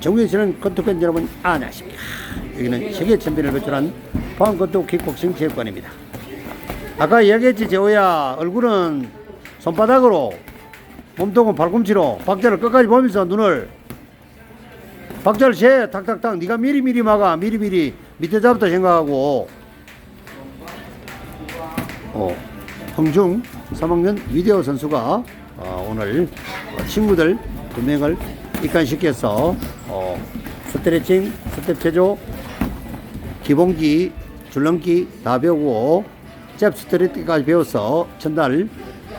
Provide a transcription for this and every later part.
정규시는 건투팬 여러분 안녕하십니까? 여기는 세계 챔피언을 배출한 포항건투 킥복싱 체육관입니다. 아까 이야기했지 재호야. 얼굴은 손바닥으로 몸통은 발꿈치로 박자를 끝까지 보면서 눈을 박자를 재 탁탁탁. 네가 미리미리 막아. 미리미리. 밑에 잡부터 생각하고. 어, 홍중 3학년 위대호 선수가 어, 오늘 어, 친구들 두 명을 입관시켜서 어, 스트레칭, 스텝 체조, 기본기, 줄넘기 다 배우고 잽 스트레칭까지 배워서 전날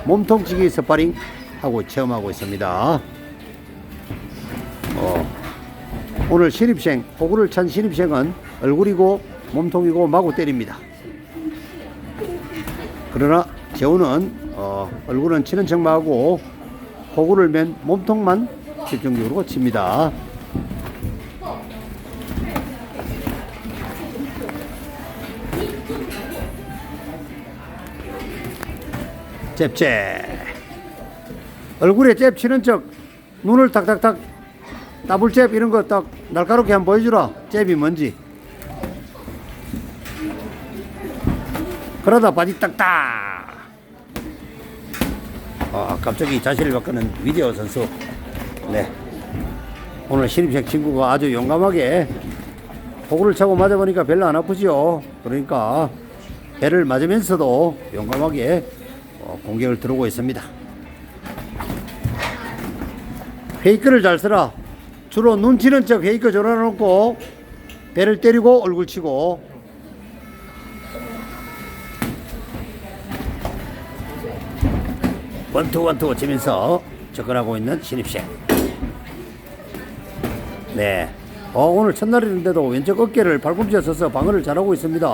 몸통치기 스파링 하고 체험하고 있습니다. 어, 오늘 신입생, 호구를 찬 신입생은 얼굴이고 몸통이고 마구 때립니다. 그러나 재우는 어, 얼굴은 치는 척만 하고 호구를 맨 몸통만 집중적으로 칩니다. 잽잽 얼굴에 잽 치는 척 눈을 탁탁탁 더블잽 이런 거 딱 날카롭게 한번 보여주라. 잽이 뭔지. 그러다 바지 딱딱. 아 갑자기 자신을 바꾸는 위디오 선수 네. 오늘 신입생 친구가 아주 용감하게 호구를 차고 맞아보니까 별로 안 아프지요. 그러니까 배를 맞으면서도 용감하게 어, 공격을 들어오고 있습니다. 페이크를 잘 쓰라. 주로 눈 치는 척 페이크 jor아놓고 배를 때리고 얼굴 치고. 원투 원투 치면서 접근하고 있는 신입생. 네. 어, 오늘 첫날인데도 왼쪽 어깨를 발꿈치에 서서 방어를 잘하고 있습니다.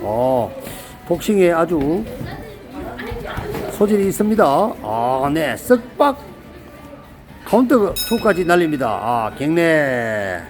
어, 복싱에 아주 소질이 있습니다. 아, 네. 쓱박 카운터 2까지 날립니다. 아, 경례.